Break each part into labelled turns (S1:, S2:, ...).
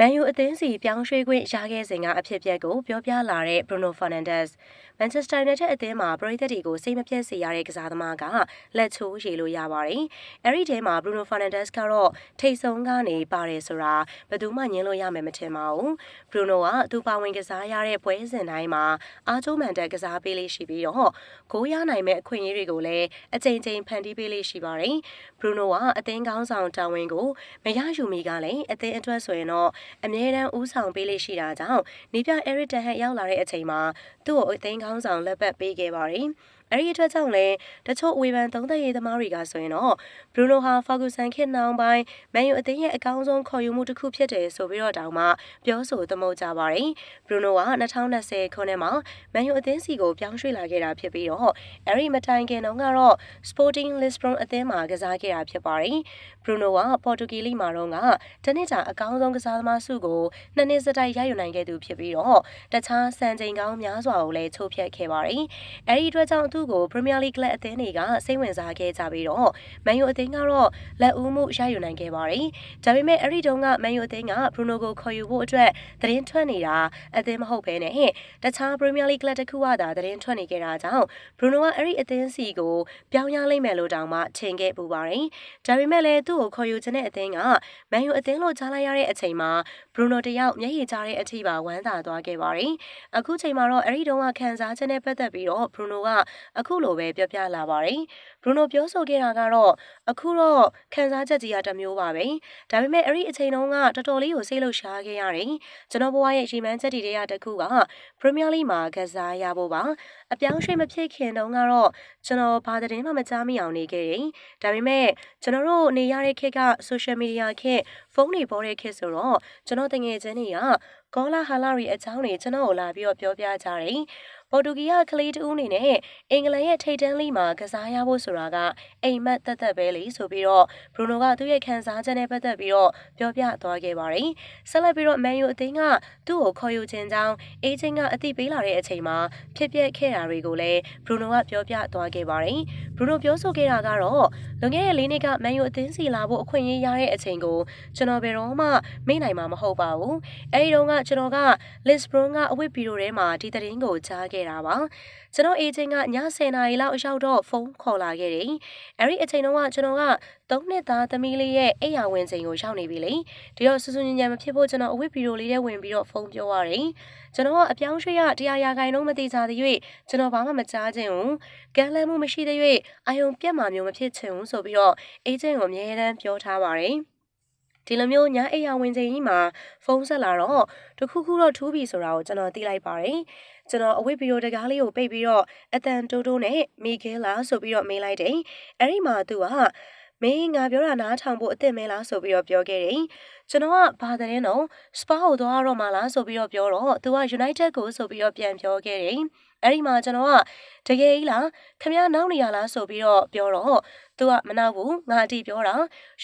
S1: မန်ယူအသင်းစီပြောင်းရွှေ့ခွင့်ရခဲ့စဉ်ကအဖြစ်အပျက်ကိုပြောပြလာတဲ့ Bruno Fernandes Manchester United အသင်းမှာပရိသတ်တွေကိုစိတ်မပြတ်စေရတဲ့ကစားသမားကလက်ချိုးရေလို့ရပါတယ်။အဲ့ဒီထဲမှာ Bruno Fernandes ကတော့ထိတ်ဆုံးကနေပါတယ်ဆိုတာဘယ်သူမှညင်းလို့ရမယ်မထင်ပါဘူး။ Bruno ကသူပါဝင်ကစားရတဲ့ပွဲစဉ်တိုင်းမှာအားကျိုးမှန်တဲ့ကစားပေးလေးရှိပြီးတော့ဂိုးရနိုင်မဲ့အခွင့်အရေးတွေကိုလည်းအကြိမ်ကြိမ်ဖန်တီးပေးလေးရှိပါတယ်။ Bruno ကအသင်းကောင်းဆောင်တာဝန်ကိုမရယူမီကလည်းအသင်းအတွက်ဆိုရင်တော့အမြဲတမ်းဦးဆောင်ပေးလေးရှိတာကြောင့်နေပြ Eric Ten Hag ရောက်လာတဲ့အချိန်မှာသူ့ကိုအသင်းကောင်းဆောင်လက်ပတ်ပေးခဲ့ပါတယ်။အဲ့ဒီအတွက်ကြောင့်လည်းတချို့ဝေဖန်သုံးသပ်ရေးသမားတွေကဆိုရင်တော့ဘရူနိုဟာဖာဂူဆန်ခေတ်နှောင်းပိုင်းမန်ယူအသင်းရဲ့အကောင်းဆုံးခေါ်ယူမှုတစ်ခုဖြစ်တယ်ဆိုပြီးတော့တောင်မှပြောဆိုသမုတ်ကြပါတယ်ဘရူနိုက2020ခုနှစ်မှာမန်ယူအသင်းစီကိုပြောင်းရွှေ့လာခဲ့တာဖြစ်ပြီးတော့အဲ့ဒီမတိုင်ခင်တုန်းကတော့ Sporting Lisbon အသင်းမှာကစားခဲ့တာဖြစ်ပါတယ်ဘရူနိုကပေါ်တူဂီလိမှာတော့ကတနစ်တာအကောင်းဆုံးကစားသမားစုကိုနှစ်နှစ်စတိုက်ရယူနိုင်ခဲ့သူဖြစ်ပြီးတော့တခြားစံချိန်ကောင်းများစွာကိုလည်းချိုးဖျက်ခဲ့ပါတယ်အဲ့ဒီအတွက်ကြောင့်သူ့ကို Premier League လက်အသင်းတွေကစိတ်ဝင်စားခဲ့ကြပြီးတော့မန်ယူအသင်းကတော့လက်ဦးမှုရယူနိုင်ခဲ့ပါတယ်။ဒါပေမဲ့အဲ့ဒီတုန်းကမန်ယူအသင်းက Bruno ကိုခေါ်ယူဖို့အတွက်သတင်းထွက်နေတာအသင်းမဟုတ်ဘဲနဲ့တခြား Premier League လက်တစ်ခုကသာသတင်းထွက်နေခဲ့တာကြောင့် Bruno ကအဲ့ဒီအသင်းစီကိုပြောင်းရလိမ့်မယ်လို့တောင်မှထင်ခဲ့ပူပါတယ်။ဒါပေမဲ့လည်းသူ့ကိုခေါ်ယူခြင်းတဲ့အသင်းကမန်ယူအသင်းလို့ကြားလိုက်ရတဲ့အချိန်မှာ Bruno တယောက်မျက်ရည်ကျတဲ့အထိပါဝမ်းသာသွားခဲ့ပါတယ်။အခုချိန်မှာတော့အဲ့ဒီတုန်းကခံစားချက်နဲ့ပတ်သက်ပြီးတော့ Bruno ကအခုလိုပဲပြောပြလာပါတယ်။ ဘရူနိုပြောဆိုခဲ့တာကတော့အခုတော့ခံစားချက်ကြီးကတစ်မျိုးပါပဲ။ဒါပေမဲ့အဲ့ဒီအချိန်တုန်းကတော်တော်လေးကိုစိတ်လှုပ်ရှားခဲ့ရတယ်။ကျွန်တော်ဘဝရဲ့ရီမန်းချက်တွေတွေကတခုကပရီးမီးယားလိမှာကစားရဖို့ပါ။အပြောင်းရွှေ့မဖြစ်ခင်တုန်းကတော့ကျွန်တော်ဘာသတင်းမှမကြားမိအောင်နေခဲ့တယ်။ဒါပေမဲ့ကျွန်တော်တို့နေရတဲ့ခေတ်ကဆိုရှယ်မီဒီယာခေတ်ဖုန်းတွေပေါ်တဲ့ခေတ်ဆိုတော့ကျွန်တော်တငယ်ချင်းတွေက ကောလာဟာလာရီအကြောင်းတွေကျွန်တော်ကိုလာပြီးတော့ပြောပြကြတယ်။ပေါ်တူဂီကကလေးတူးအနေနဲ့အင်္ဂလန်ရဲ့ထိပ်တန်းလိမှာကစားရဖို့ဆိုတာကအိမ်မက်သက်သက်ပဲလေဆိုပြီးတော့ဘရူနိုကသူ့ရဲ့ခံစားချက်နဲ့ပတ်သက်ပြီးတော့ပြောပြသွားခဲ့ပါတယ်။ဆက်လက်ပြီးတော့မန်ယူအသင်းကသူ့ကိုခေါ်ယူခြင်းကြောင်းအေဂျင့်ကအသိပေးလာတဲ့အချိန်မှာဖြစ်ပျက်ခဲ့တာတွေကိုလည်းဘရူနိုကပြောပြသွားခဲ့ပါတယ်။ဘရူနိုပြောဆိုခဲ့တာကတော့လွန်ခဲ့တဲ့၄နှစ်ကမန်ယူအသင်းစီလာဖို့အခွင့်အရေးရတဲ့အချိန်ကိုကျွန်တော်ဘယ်တော့မှမေ့နိုင်မှာမဟုတ်ပါဘူး။အဲဒီတုန်းကကျွန်တော်ကလစ်ဘရွန်ကအဝစ်ဗီဒီယိုထဲမှာဒီသတင်းကိုကြားခဲ့တာပါ။ကျွန်တော်အေဂျင့်ကည10နာရီလောက်အရောက်တော့ဖုန်းခေါ်လာခဲ့တယ်။အဲဒီအချိန်တုန်းကကျွန်တော်က၃နှစ်သားသမီးလေးရဲ့အိယာဝင်ချိန်ကိုရောက်နေပြီလေ။ဒီတော့စူးစူးညံ့ညံ့မဖြစ်ဖို့ကျွန်တော်အဝစ်ဗီဒီယိုလေးထဲဝင်ပြီးတော့ဖုန်းပြောရတယ်။ကျွန်တော်ကအပြောင်းရွှေ့ရတရားရာခိုင်နှုန်းမသိကြသေး၍ကျွန်တော်ဘာမှမကြားခြင်းဘူး။ကမ်းလှမ်းမှုမရှိသေး၍အာယုံပြတ်မှာမျိုးမဖြစ်ချင်ဘူးဆိုပြီးတော့အေဂျင့်ကိုအမြဲတမ်းပြောထားပါတယ်။ ဒီလိုမျိုးညအိယာဝင်ချိန်ကြီးမှာဖုန်းဆက်လာတော့တခုခုတော့ထူးပြီဆိုတာကိုကျွန်တော်သိလိုက်ပါတယ်။ကျွန်တော်အဝိဗီဒီယိုတကားလေးကိုပိတ်ပြီးတော့အတန်တိုးတိုးနဲ့မီဂဲလာဆိုပြီးတော့မေးလိုက်တယ်။အဲ့ဒီမှာသူကမင်းငါပြောတာနားထောင်ဖို့အစ်စ်မဲလားဆိုပြီးတော့ပြောခဲ့တယ်။ ကျွန်တော်ကဘာတဲ့နော်စပါကိုသွားတော့မှလားဆိုပြီးတော့ပြောတော့သူက United ကိုဆိုပြီးတော့ပြန်ပြောခဲ့တယ်။အဲ့ဒီမှာကျွန်တော်ကတကယ်ကြီးလားခမရနောက်နေရလားဆိုပြီးတော့ပြောတော့သူကမနောက်ဘူးငါအတီပြောတာ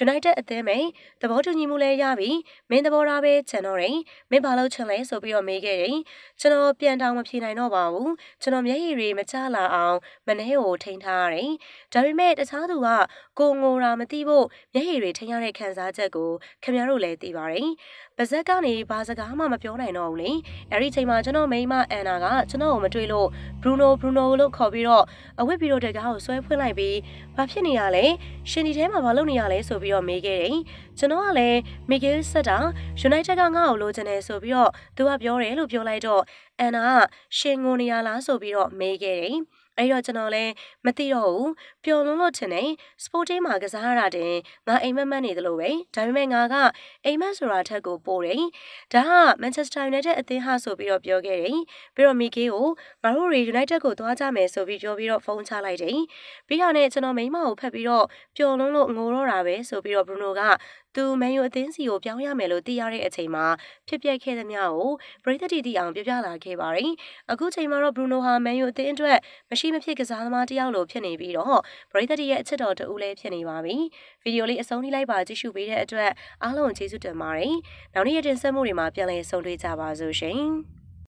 S1: United အသင်းမိန်သဘောတူညီမှုလဲရပြီမင်းသဘောထားပဲချန်တော့တယ်မင်းဘာလို့ချင်လဲဆိုပြီးတော့မေးခဲ့တယ်ကျွန်တော်ပြန်တောင်းမဖြေနိုင်တော့ပါဘူးကျွန်တော်မျက်ရည်တွေမချလာအောင်မနှဲကိုထိန်းထားရတယ်ဒါပေမဲ့တခြားသူကကိုငိုတာမသိဖို့မျက်ရည်တွေထိန်းရတဲ့ခံစားချက်ကိုခမရတို့လည်းသိပါတယ်ပါဇက်ကနေဘာစကားမှမပြောနိုင်တော့ဘူးလေအဲ့ဒီချိန်မှာကျွန်တော်မိန်းမအန်နာကကျွန်တော်ကိုမတွေ့လို့ဘရူနိုဘရူနိုလို့ခေါ်ပြီးတော့အဝတ်ဗီဒီယိုတကားကိုဆွဲဖွင့်လိုက်ပြီးဘာဖြစ်နေရလဲရှင်ဒီထဲမှာဘာလုပ်နေရလဲဆိုပြီးတော့မေးခဲ့တယ်ကျွန်တော်ကလည်းမီဂဲဆက်တာ United ကငါ့ကိုလိုချင်တယ်ဆိုပြီးတော့သူကပြောတယ်လို့ပြောလိုက်တော့အန်နာကရှင်ငိုနေရလားဆိုပြီးတော့မေးခဲ့တယ် အဲ့တော့ကျွန်တော်လည်းမသိတော့ဘူးပျော်လွန်းလို့ချင်တယ်စပိုတင်းမှာကစားရတာတင်ငါအိမ်မက်မက်နေသလိုပဲဒါပေမဲ့ငါကအိမ်မက်ဆိုတာထက်ကိုပိုတယ်ဒါကမန်ချက်စတာယူနိုက်တက်အသင်းဟာဆိုပြီးတော့ပြောခဲ့တယ်ပြီးတော့မီဂေးကိုငါတို့တွေယူနိုက်တက်ကိုသွားကြမယ်ဆိုပြီးပြောပြီးတော့ဖုန်းချလိုက်တယ်ပြီးတော့ねကျွန်တော်မိမကိုဖက်ပြီးတော့ပျော်လွန်းလို့ငိုတော့တာပဲဆိုပြီးတော့ဘရူနိုက သူမန်ယူအသင်းစီကိုပြောင်းရမယ်လို့သိရတဲ့အချိန်မှာဖြစ်ပျက်ခဲ့သမျှကိုပရိသတ်တီတီအောင်ပြပြလာခဲ့ပါတယ်။အခုချိန်မှာတော့ဘရူနိုဟာမန်ယူအသင်းအတွက်မရှိမဖြစ်ကစားသမားတစ်ယောက်လိုဖြစ်နေပြီးတော့ပရိသတ်တီရဲ့အချစ်တော်တူလည်းဖြစ်နေပါပြီ။ဗီဒီယိုလေးအဆုံးထိလိုက်ပါကြည့်ရှုပေးတဲ့အတွက်အားလုံးကျေးဇူးတင်ပါတယ်။နောက်နေ့ရက်တင်ဆက်မှုတွေမှာပြန်လည်ဆုံတွေ့ကြပါစို့ရှင်။